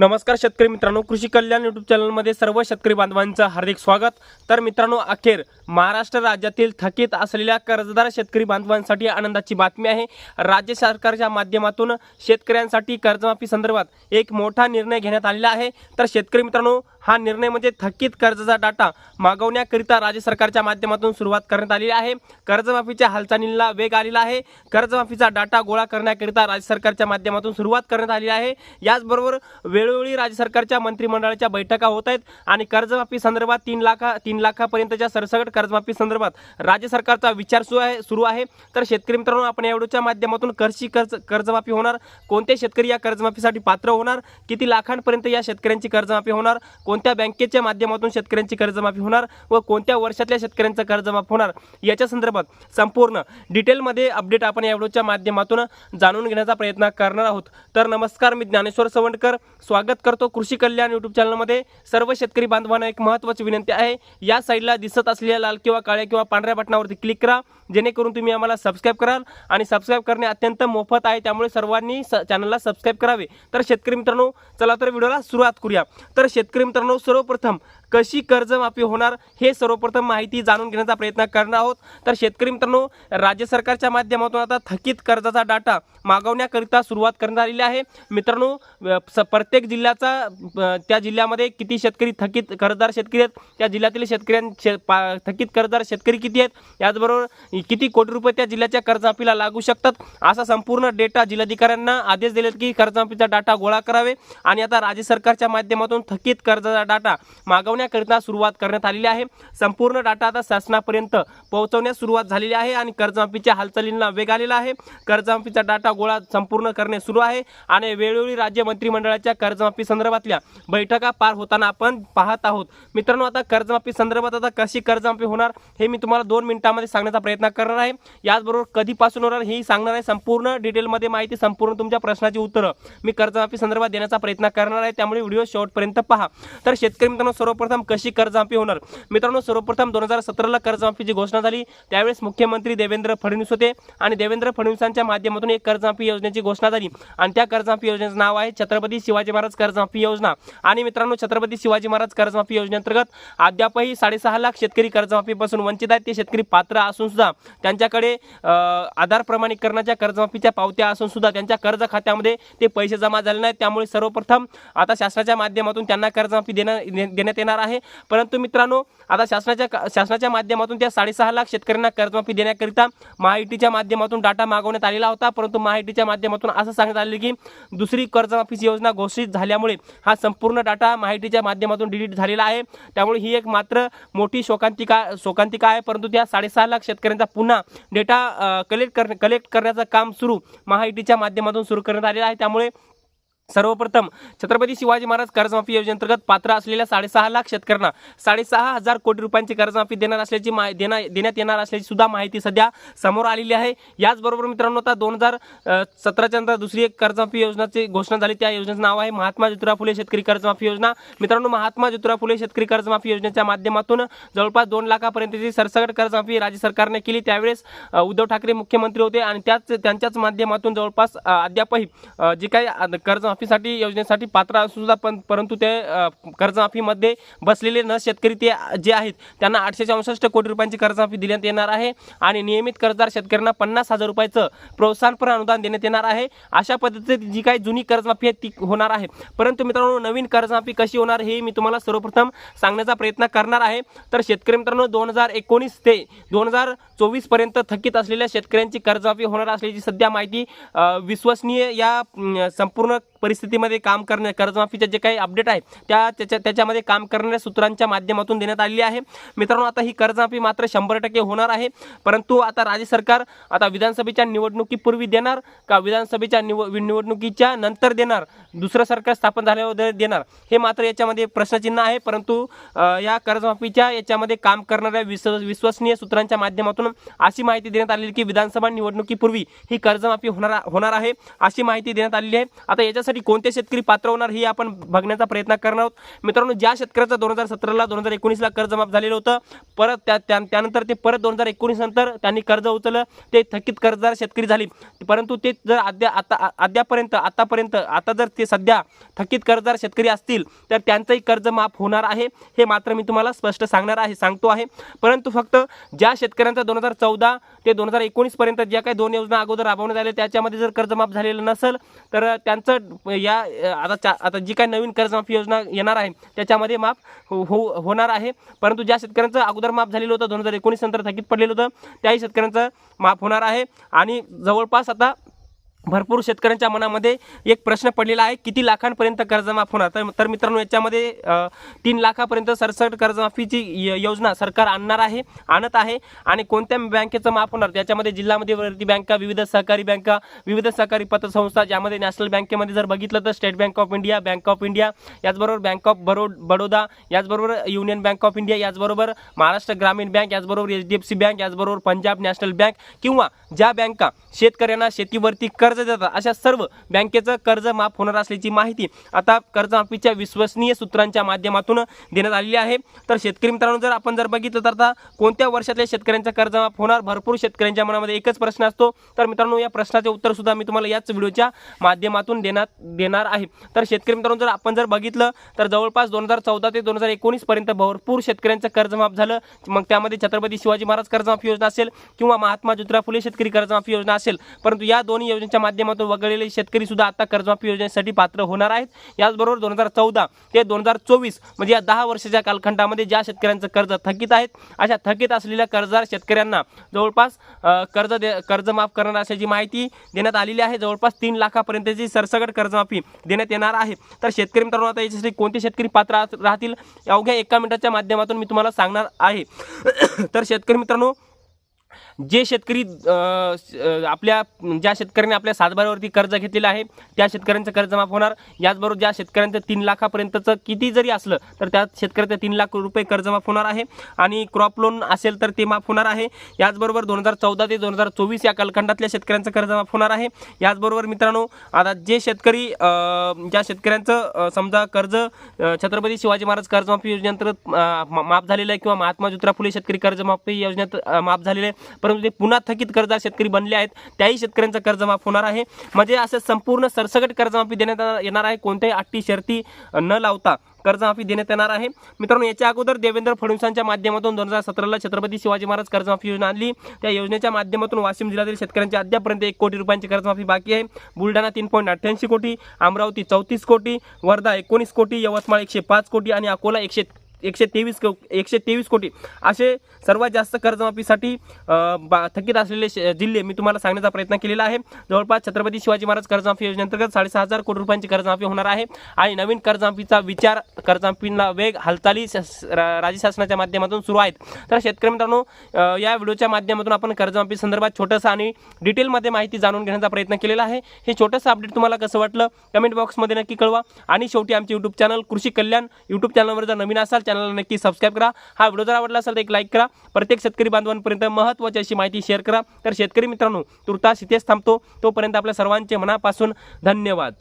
नमस्कार शेतकरी मित्रांनो कृषी कल्याण यूट्यूब चॅनलमध्ये सर्व शेतकरी बांधवांचं हार्दिक स्वागत. तर मित्रांनो अखेर महाराष्ट्र राज्यातील थकीत असलेल्या कर्जदार शेतकरी बांधवांसाठी आनंदाची बातमी आहे. राज्य सरकारच्या माध्यमातून शेतकऱ्यांसाठी कर्जमाफी संदर्भात एक मोठा निर्णय घेण्यात आलेला आहे. तर शेतकरी मित्रांनो हा निर्णय म्हणजे थकीत कर्जाचा डाटा मागवण्याकरिता राज्य सरकारच्या माध्यमातून सुरुवात करण्यात आलेली आहे. कर्जमाफीच्या हालचालींना वेग आलेला आहे. कर्जमाफीचा डाटा गोळा करण्याकरिता राज्य सरकारच्या माध्यमातून सुरुवात करण्यात आली आहे. याचबरोबर वेळोवेळी राज्य सरकारच्या मंत्रिमंडळाच्या बैठका होत आहेत आणि कर्जमाफी संदर्भात तीन लाखा तीन लाखापर्यंतच्या सरसकट कर्जमाफी संदर्भात राज्य सरकारचा विचार सुरू आहे सुरू आहे. तर शेतकरी मित्रांनो आपण या व्हिडिओच्या माध्यमातून कशी कर्ज कर्जमाफी होणार? कोणते शेतकरी या कर्जमाफीसाठी पात्र होणार? किती लाखांपर्यंत या शेतकऱ्यांची कर्जमाफी होणार? कोण कोणत्या बँकेच्या माध्यमातून शेतकऱ्यांची कर्जमाफी होणार व कोणत्या वर्षातल्या शेतकऱ्यांचा कर्जमाफ होणार? याच्या संदर्भात संपूर्ण डिटेलमध्ये अपडेट आपण या व्हिडिओच्या माध्यमातून जाणून घेण्याचा प्रयत्न करणार आहोत. तर नमस्कार मी ज्ञानेश्वर सवंडकर. स्वागत करतो कृषी कल्याण यूट्यूब चॅनलमध्ये सर्व शेतकरी बांधवांना एक महत्त्वाची विनंती आहे. या साईडला दिसत असलेल्या लाल किंवा काळ्या किंवा पांढऱ्या बटनावरती क्लिक करा. जेणेकरून तुम्ही आम्हाला सबस्क्राईब कराल आणि सबस्क्राईब करणे अत्यंत मोफत आहे. त्यामुळे सर्वांनी स चॅनलला सबस्क्राईब करावे. तर शेतकरी मित्रांनो चला तर व्हिडिओला सुरुवात करूया. तर शेतकरी मित्रांनो सर्वप्रथम कशी कर्जमाफी होणार हे सर्वप्रथम माहिती जाणून घेण्याचा प्रयत्न करणार आहोत. तर शेतकरी मित्रांनो राज्य सरकारच्या माध्यमातून आता थकीत कर्जाचा डाटा मागवण्याकरिता सुरुवात करण्यात आलेली आहे. मित्रांनो स- प्रत्येक जिल्ह्याचा त्या जिल्ह्यामध्ये किती शेतकरी थकीत कर्जदार शेतकरी आहेत? त्या जिल्ह्यातील शेतकऱ्यां पा- थकीत कर्जदार शेतकरी किती आहेत? याचबरोबर किती कोटी रुपये त्या जिल्ह्याच्या कर्जमाफीला लागू शकतात? असा संपूर्ण डेटा जिल्हाधिकाऱ्यांना आदेश दिलेत की कर्जमाफीचा डाटा गोळा करावे. आणि आता राज्य सरकारच्या माध्यमातून थकीत कर्जाचा डाटा पोहोचवण्याकरिता सुरुवात करण्यात आलेली आहे. संपूर्ण डाटा आता शासनापर्यंत पोहोचवण्यास सुरुवात झालेली आहे आणि कर्जमाफीच्या हालचालींना वेग आलेला आहे. कर्जमाफीचा डाटा गोळा संपूर्ण करणे सुरू आहे आणि वेळोवेळी राज्य मंत्रिमंडळाच्या कर्जमाफी संदर्भातल्या बैठका पार होताना आपण पाहत आहोत. मित्रांनो आता कर्जमाफी संदर्भात आता कशी कर्जमाफी होणार हे मी तुम्हाला दोन मिनिटांमध्ये सांगण्याचा प्रयत्न करणार आहे. याचबरोबर कधीपासून होणार हेही सांगणार आहे संपूर्ण डिटेलमध्ये माहिती संपूर्ण तुमच्या प्रश्नाची उत्तरं मी कर्जमाफी संदर्भात देण्याचा प्रयत्न करणार आहे. त्यामुळे व्हिडिओ शेवटपर्यंत पहा. तर शेतकरी मित्रांनो सर्वप्रथम कशी कर्जमाफी होणार? मित्रांनो सर्वप्रथम दोन हजार सतराला कर्जमाफीची घोषणा झाली. त्यावेळेस मुख्यमंत्री देवेंद्र फडणवीस होते आणि देवेंद्र फडणवीसांच्या माध्यमातून एक कर्जमाफी योजनेची घोषणा झाली. आणि त्या कर्जमाफी योजनेचं नाव आहे छत्रपती शिवाजी महाराज कर्जमाफी योजना. आणि मित्रांनो छत्रपती शिवाजी महाराज कर्जमाफी योजनेअंतर्गत अद्यापही साडेसहा लाख शेतकरी कर्जमाफीपासून वंचित आहेत. ते शेतकरी पात्र असून सुद्धा त्यांच्याकडे आधार प्रमाणीकरणाच्या कर्जमाफीच्या पावत्या असून सुद्धा त्यांच्या कर्ज खात्यामध्ये ते पैसे जमा झाले नाहीत. त्यामुळे सर्वप्रथम आता शासनाच्या माध्यमातून त्यांना कर्जमाफी देण्या दे- देण्यात येणार आहे. परंतु मित्रांनो आता शासनाच्या शासनाच्या माध्यमातून त्या साडेसहा लाख शेतकऱ्यांना कर्जमाफी देण्याकरिता महायुतीच्या माध्यमातून डाटा मागवण्यात आलेला होता. परंतु महायुतीच्या माध्यमातून असं सांगण्यात आले की दुसरी कर्जमाफीची योजना घोषित झाल्यामुळे हा संपूर्ण डाटा माहितीच्या माध्यमातून डिलीट झालेला आहे. त्यामुळे ही एक मात्र मोठी शोकांतिका शोकांतिका आहे. परंतु त्या साडेसहा लाख शेतकऱ्यांचा पुन्हा डेटा कलेक्ट कर कलेक्ट करण्याचं काम सुरू महायुतीच्या माध्यमातून सुरू करण्यात आलेलं आहे. त्यामुळे सर्वप्रथम छत्रपती शिवाजी महाराज कर्जमाफी योजनेअंतर्गत पात्र असलेल्या साडेसहा लाख शेतकऱ्यांना साडेसहा हजार कोटी रुपयांची कर्जमाफी देणार असल्याची मा देणार देण्यात येणार असल्याची सुद्धा माहिती सध्या समोर आलेली आहे. याचबरोबर मित्रांनो आता दोन हजार सतराच्या नंतर दुसरी एक कर्जमाफी योजनाची घोषणा झाली. त्या योजनेचं नाव आहे महात्मा ज्योतिराव फुले शेतकरी कर्जमाफी योजना. मित्रांनो महात्मा ज्योतिराव फुले शेतकरी कर्जमाफी योजनेच्या माध्यमातून जवळपास दोन लाखापर्यंतची सरसकट कर्जमाफी राज्य सरकारने केली त्यावेळेस उद्धव ठाकरे मुख्यमंत्री होते आणि त्याच त्यांच्याच माध्यमातून जवळपास अद्यापही जी काही कर्जमाफी कर्जमाफीसाठी योजनेसाठी पात्र असूनसुद्धा पण परंतु ते कर्जमाफीमध्ये बसलेले न शेतकरी ते जे आहेत त्यांना आठशे चौसष्ट कोटी रुपयांची कर्जमाफी देण्यात येणार आहे आणि नियमित कर्जदार शेतकऱ्यांना पन्नास हजार रुपयाचं प्रोत्साहनपर अनुदान देण्यात येणार आहे. अशा पद्धतीची जी काही जुनी कर्जमाफी आहे ती होणार आहे. परंतु मित्रांनो नवीन कर्जमाफी कशी होणार हे मी तुम्हाला सर्वप्रथम सांगण्याचा प्रयत्न करणार आहे. तर शेतकरी मित्रांनो दोन हजार एकोणीस ते दोन हजार चोवीसपर्यंत थकीत असलेल्या शेतकऱ्यांची कर्जमाफी होणार असल्याची सध्या माहिती विश्वसनीय या संपूर्ण परिस्थितीमध्ये काम करण्या कर्जमाफीच्या जे काही अपडेट आहे त्या त्याच्या त्याच्यामध्ये काम करणाऱ्या सूत्रांच्या माध्यमातून देण्यात आलेली आहे. मित्रांनो आता ही कर्जमाफी मात्र शंभर टक्के होणार आहे. परंतु आता राज्य सरकार आता विधानसभेच्या निवडणुकीपूर्वी देणार का विधानसभेच्या निव निवडणुकीच्या नंतर देणार? दुसरं सरकार स्थापन झाल्यावर देणार? हे मात्र याच्यामध्ये प्रश्नचिन्ह आहे. परंतु या कर्जमाफीच्या याच्यामध्ये काम करणाऱ्या विश्व विश्वसनीय सूत्रांच्या माध्यमातून अशी माहिती देण्यात आलेली की विधानसभा निवडणुकीपूर्वी ही कर्जमाफी होणार होणार आहे अशी माहिती देण्यात आलेली आहे. आता याच्यासाठी यासाठी कोणते शेतकरी पात्र होणार हे आपण बघण्याचा प्रयत्न करणार आहोत. मित्रांनो ज्या शेतकऱ्याचं दोन हजार सतराला दोन हजार एकोणीसला कर्ज माफ झालेलं होतं परत त्या त्या- त्यानंतर ते परत दोन हजार एकोणीस नंतर त्यांनी कर्ज उचललं ते थकीत कर्जदार शेतकरी झाली. परंतु ते जर अद्या आता अद्यापर्यंत आतापर्यंत आता जर ते सध्या थकीत कर्जदार शेतकरी असतील तर त्यांचंही कर्ज माफ होणार आहे हे मात्र मी तुम्हाला स्पष्ट सांगणार आहे सांगतो आहे. परंतु फक्त ज्या शेतकऱ्यांचा दोन हजार चौदा ते दोन हजार एकोणीसपर्यंत ज्या काही दोन योजना अगोदर राबवण्यात आल्या त्याच्यामध्ये जर कर्ज माफ झालेलं नसेल तर त्यांचं या आता चा- आता जी काही नवीन कर्जमाफी योजना येणार आहे त्याच्यामध्ये माफ हो हो- होणार आहे. परंतु ज्या शेतकऱ्यांचं अगोदर माफ झालेलं होतं दोन हजार एकोणीस नंतर थकीत पडलेलं होतं त्याही शेतकऱ्यांचं माफ होणार आहे. आणि जवळपास आता भरपूर शेतकऱ्यांच्या मनामध्ये एक प्रश्न पडलेला आहे किती लाखांपर्यंत कर्जमाफ होणार? तर तर मित्रांनो याच्यामध्ये तीन लाखापर्यंत सरसकट कर्जमाफीची य- योजना सरकार आणणार आहे आणत आहे आणि कोणत्या बँकेचं माफ होणार? त्याच्यामध्ये जिल्हा मध्यवर्ती बँका विविध सहकारी बँका विविध सहकारी पतसंस्था ज्यामध्ये नॅशनल बँकेमध्ये जर बघितलं तर State Bank of India Bank of India याचबरोबर बँक ऑफ बरो बडोदा याचबरोबर युनियन बँक ऑफ इंडिया याचबरोबर महाराष्ट्र ग्रामीण बँक याचबरोबर H D F C bank याचबरोबर पंजाब नॅशनल बँक किंवा ज्या बँका शेतकऱ्यांना शेतीवरती कर्ज देतात. अशा सर्व बँकेचं कर्ज माफ होणार असल्याची माहिती आता कर्जमाफीच्या विश्वसनीय सूत्रांच्या माध्यमातून देण्यात आलेली आहे. तर शेतकरी मित्रांनो जर आपण जर बघितलं तर आता कोणत्या वर्षातल्या शेतकऱ्यांचं कर्ज माफ होणार? भरपूर शेतकऱ्यांच्या मनामध्ये एकच प्रश्न असतो. तर मित्रांनो या प्रश्नाचे उत्तर सुद्धा मी तुम्हाला याच व्हिडिओच्या माध्यमातून देण्यात देणार आहे. तर शेतकरी मित्रांनो जर आपण जर बघितलं तर जवळपास दोन हजार चौदा ते दोन हजार एकोणीस पर्यंत भरपूर शेतकऱ्यांचं कर्ज माफ झालं. मग त्यामध्ये छत्रपती शिवाजी महाराज कर्जमाफी योजना असेल किंवा महात्मा ज्योतिराव फुले शेतकरी कर्जमाफी योजना असेल. परंतु या दोन्ही योजनेच्या माध्यमातून वगळलेले शेतकरी सुद्धा आता कर्जमाफी योजनेसाठी पात्र होणार आहेत. याचबरोबर दोन हजार चौदा ते दोन हजार चोवीस म्हणजे या दहा वर्षाच्या कालखंडामध्ये ज्या शेतकऱ्यांचं कर्ज थकीत आहेत अशा थकीत असलेल्या कर्जदार शेतकऱ्यांना जवळपास कर्ज दे कर्ज माफ करणार असल्याची माहिती देण्यात आलेली आहे जवळपास तीन लाखापर्यंतची सरसकट कर्जमाफी देण्यात येणार आहे. तर शेतकरी मित्रांनो आता याच्यासाठी कोणते शेतकरी पात्र राहतील? अवघ्या एका मिनिटाच्या माध्यमातून मी तुम्हाला सांगणार आहे. तर शेतकरी मित्रांनो जे शेतकरी आपल्या ज्या शेतकऱ्यांनी आपल्या सातबाऱ्यावरती कर्ज घेतलेलं आहे त्या शेतकऱ्यांचं कर्ज माफ होणार. याचबरोबर ज्या शेतकऱ्यांचं तीन लाखापर्यंतचं किती जरी असलं तर त्या शेतकऱ्याचं तीन लाख रुपये कर्ज माफ होणार आहे आणि क्रॉप लोन असेल तर ते माफ होणार आहे. याचबरोबर दोन हजार चौदा ते दोन हजार चोवीस या कालखंडातल्या शेतकऱ्यांचं कर्ज माफ होणार आहे. याचबरोबर मित्रांनो आता जे शेतकरी ज्या शेतकऱ्यांचं समजा कर्ज छत्रपती शिवाजी महाराज कर्जमाफी योजनेअंतर्गत मा- माफ झालेलं आहे किंवा महात्मा ज्योतिराव फुले शेतकरी कर्जमाफी योजनेत माफ झालेलं आहे परंतु ते पुन्हा थकीत कर्जदार शेतकरी बनले आहेत. त्याही शेतकऱ्यांचं कर्जमाफ होणार आहे. म्हणजे असं संपूर्ण सरसकट कर्जमाफी देण्यात येणार आहे. कोणत्याही अट्टी शर्ती न लावता कर्जमाफी देण्यात येणार आहे. मित्रांनो याच्या अगोदर देवेंद्र फडणवीसांच्या माध्यमातून दोन हजार सतराला छत्रपती शिवाजी महाराज कर्जमाफी योजना आणली. त्या योजनेच्या माध्यमातून वाशिम जिल्ह्यातील शेतकऱ्यांच्या अद्यापर्यंत एक कोटी रुपयांची कर्जमाफी बाकी आहे. बुलढाणा तीन पॉईंट अठ्ठ्याऐंशी कोटी अमरावती चौतीस कोटी वर्धा एकोणीस कोटी यवतमाळ एकशे पाच कोटी आणि अकोला एकशे एकशे तेवीस को एकशे तेवीस कोटी. असे सर्वात जास्त कर्जमाफीसाठी बा थकीत असलेले जिल्हे मी तुम्हाला सांगण्याचा प्रयत्न केलेला आहे. जवळपास छत्रपती शिवाजी महाराज कर्जमाफी योजनेअंतर्गत साडेसहा हजार कोटी रुपयांची कर्जमाफी होणार आहे. आणि नवीन कर्जमाफीचा विचार कर्जमाफीला वेग हालचाली राज्य शासनाच्या माध्यमातून सुरू आहेत. तर शेतकरी मित्रांनो या व्हिडिओच्या माध्यमातून आपण कर्जमाफी संदर्भात छोटंसं आणि डिटेलमध्ये माहिती जाणून घेण्याचा प्रयत्न केलेला आहे. हे छोटंसं अपडेट तुम्हाला कसं वाटलं? कमेंट बॉक्समध्ये नक्की कळवा. आणि शेवटी आमचे यूट्यूब चॅनल कृषी कल्याण यूट्यूब चॅनलवर जर नवीन असाल चॅनलला नक्की सबस्क्राईब करा. हा व्हिडिओ जर आवडला असेल तर एक लाईक करा. प्रत्येक शेतकरी बांधवांपर्यंत महत्त्वाची अशी माहिती शेअर करा. तर शेतकरी मित्रांनो तुर्तास इथेच थांबतो. तोपर्यंत आपल्या सर्वांचे मनापासून धन्यवाद.